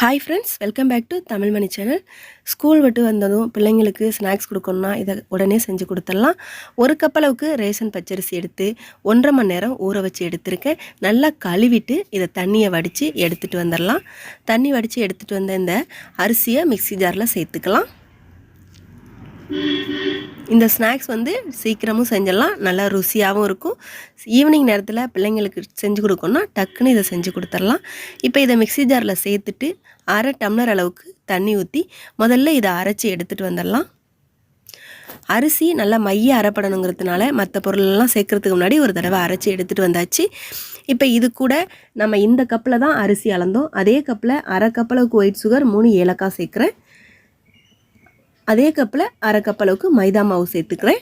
Hi friends welcome back to Tamil Mani channel school விட்டு வந்ததும் பிள்ளைங்களுக்கு ஸ்நாக்ஸ் கொடுக்கணும்னா இதை உடனே செஞ்சு கொடுத்துடலாம். ஒரு கப் அளவுக்கு ரேஷன் பச்சரிசி எடுத்து ஒன்றரை மணி நேரம் ஊற வச்சு எடுத்திருக்கேன். நல்லா கழுவிட்டு இதை தண்ணியை வடித்து எடுத்துகிட்டு வந்துடலாம். தண்ணி வடித்து எடுத்துகிட்டு வந்த இந்த அரிசியை மிக்ஸி ஜாரில் சேர்த்துக்கலாம். இந்த ஸ்நாக்ஸ் வந்து சீக்கிரமும் செஞ்சிடலாம். நல்லா ருசியாகவும் இருக்கும். ஈவினிங் நேரத்தில் பிள்ளைங்களுக்கு செஞ்சு கொடுக்கணும்னா டக்குன்னு இதை செஞ்சு கொடுத்துடலாம். இப்போ இதை மிக்ஸி ஜாரில் சேர்த்துட்டு அரை டம்ளர் அளவுக்கு தண்ணி ஊற்றி முதல்ல இதை அரைச்சி எடுத்துகிட்டு வந்துடலாம். அரிசி நல்லா மைய அரைப்படணுங்கிறதுனால மற்ற பொருளெல்லாம் சேர்க்குறதுக்கு முன்னாடி ஒரு தடவை அரைச்சி எடுத்துகிட்டு வந்தாச்சு. இப்போ இது கூட நம்ம இந்த கப்பில் தான் அரிசி அளந்தோம். அதே கப்பில் அரை கப்பளவுக்கு ஒயிட் சுகர் மூணு ஏலக்காய் சேர்க்குறேன். அதே கப்பில் அரை கப் அளவுக்கு மைதா மாவு சேர்த்துக்கிறேன்.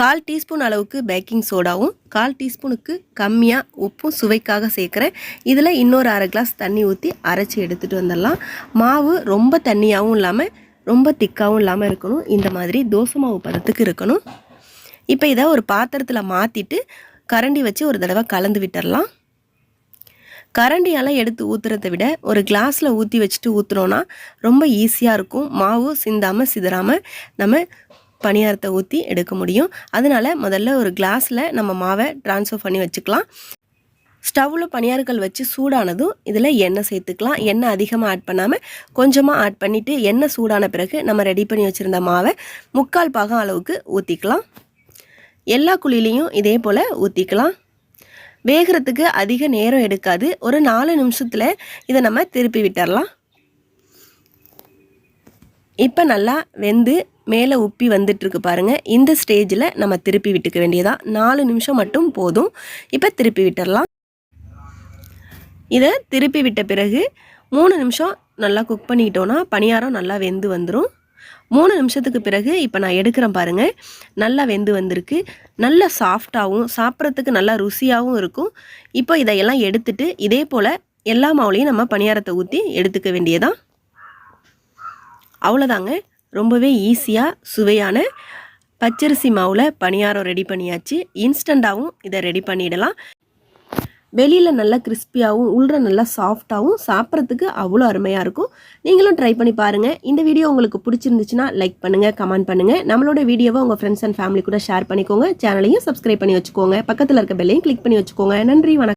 கால் டீஸ்பூன் அளவுக்கு பேக்கிங் சோடாவும் கால் டீஸ்பூனுக்கு கம்மியாக உப்பும் சுவைக்காக சேர்க்குறேன். இதில் இன்னொரு அரை கிளாஸ் தண்ணி ஊற்றி அரைச்சி எடுத்துகிட்டு வந்துடலாம். மாவு ரொம்ப தண்ணியாகவும் இல்லாமல் ரொம்ப திக்காகவும் இல்லாமல் இருக்கணும். இந்த மாதிரி தோசை மாவு பதத்துக்கு இருக்கணும். இப்போ இதை ஒரு பாத்திரத்தில் மாற்றிட்டு கரண்டி வச்சு ஒரு தடவை கலந்து விட்டுடலாம். கரண்டியால் எடுத்து ஊற்றுறதை விட ஒரு கிளாஸில் ஊற்றி வச்சுட்டு ஊற்றுனோன்னா ரொம்ப ஈஸியாக இருக்கும். மாவு சிந்தாமல் சிதறாமல் நம்ம பணியாரத்தை ஊற்றி எடுக்க முடியும். அதனால் முதல்ல ஒரு கிளாஸில் நம்ம மாவை ட்ரான்ஸ்ஃபர் பண்ணி வச்சுக்கலாம். ஸ்டவ்வில் பணியார்கள் வச்சு சூடானதும் இதில் எண்ணெய் சேர்த்துக்கலாம். எண்ணெய் அதிகமாக ஆட் பண்ணாமல் கொஞ்சமாக ஆட் பண்ணிவிட்டு எண்ணெய் சூடான பிறகு நம்ம ரெடி பண்ணி வச்சுருந்த மாவை முக்கால் பாகம் அளவுக்கு ஊற்றிக்கலாம் எல்லா குழிலையும் இதே போல் ஊற்றிக்கலாம் வேகிறதுக்கு அதிக நேரம் எடுக்காது. ஒரு நாலு நிமிஷத்தில் இதை நம்ம திருப்பி விட்டுடலாம் இப்போ நல்லா வெந்து மேலே உப்பி வந்துட்டுருக்கு பாருங்கள் இந்த ஸ்டேஜில் நம்ம திருப்பி விட்டுக்க வேண்டியதான் நாலு நிமிஷம் மட்டும் போதும். இப்போ திருப்பி விட்டுடலாம் இதை திருப்பி விட்ட பிறகு மூணு நிமிஷம் நல்லா குக் பண்ணிக்கிட்டோன்னா பணியாரம் நல்லா வெந்து வந்துடும் மூணு நிமிஷத்துக்கு பிறகு இப்போ நான் எடுக்கிறேன் பாருங்கள் நல்லா வெந்து வந்திருக்கு. நல்லா சாஃப்டாகவும் சாப்பிட்றதுக்கு நல்லா ருசியாகவும் இருக்கும். இப்போ இதையெல்லாம் எடுத்துட்டு இதே போல் எல்லா மாவுலையும் நம்ம பணியாரத்தை ஊற்றி எடுத்துக்க வேண்டியதான் அவ்வளோதாங்க ரொம்பவே ஈஸியாக சுவையான பச்சரிசி மாவில் பணியாரம் ரெடி பண்ணியாச்சு. இன்ஸ்டண்ட்டாகவும் இதை ரெடி பண்ணிடலாம். வெளியில் நல்லா கிறிஸ்பியாகவும் உள்ள நல்லா சாஃப்டாகவும் சாப்பிட்றதுக்கு அவ்வளோ அருமையாக இருக்கும். நீங்களும் ட்ரை பண்ணி பாருங்கள் இந்த வீடியோ உங்களுக்கு பிடிச்சிருந்துச்சுன்னா லைக் பண்ணுங்கள் கமெண்ட் பண்ணுங்கள் நம்மளோட வீடியோவை உங்கள் ஃப்ரெண்ட்ஸ் அண்ட் ஃபேமிலி கூட ஷேர் பண்ணிக்கோங்க. சேனலையும் சப்ஸ்கிரைப் பண்ணி வச்சுக்கோங்க. பக்கத்தில் இருக்க பெல்லையும் கிளிக் பண்ணி வச்சுக்கோங்க. நன்றி வணக்கம்.